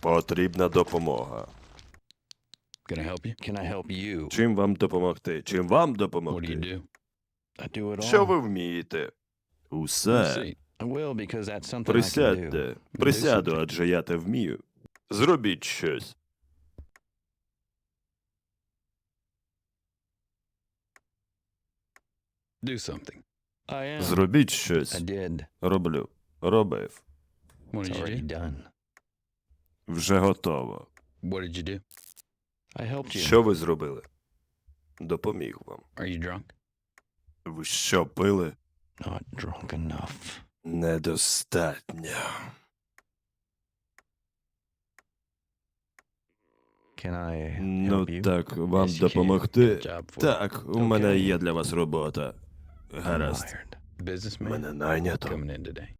Потрібна допомога. Can I help you? Can I help you? Чим вам допомогти? Чим вам What do you допомогти? do? I do it all. Що ви вмієте? Усе. seat. I will because that's something I can do. Присядьте. Присяду, адже я те вмію. Зробіть щось. Do something. I am. Зробіть I щось. did. Роблю. Робив. What It's did you already do? done. Вже готово. What did you do? I helped you. Що ви зробили? Допоміг вам. Are you drunk? Ви що пили? Not drunk enough. Недостатньо. Can I Ну you? так, вам Yes, you can. допомогти. Job for. Так, у мене є для вас робота. Гаразд. hired. Businessman Мене найнято. coming in today.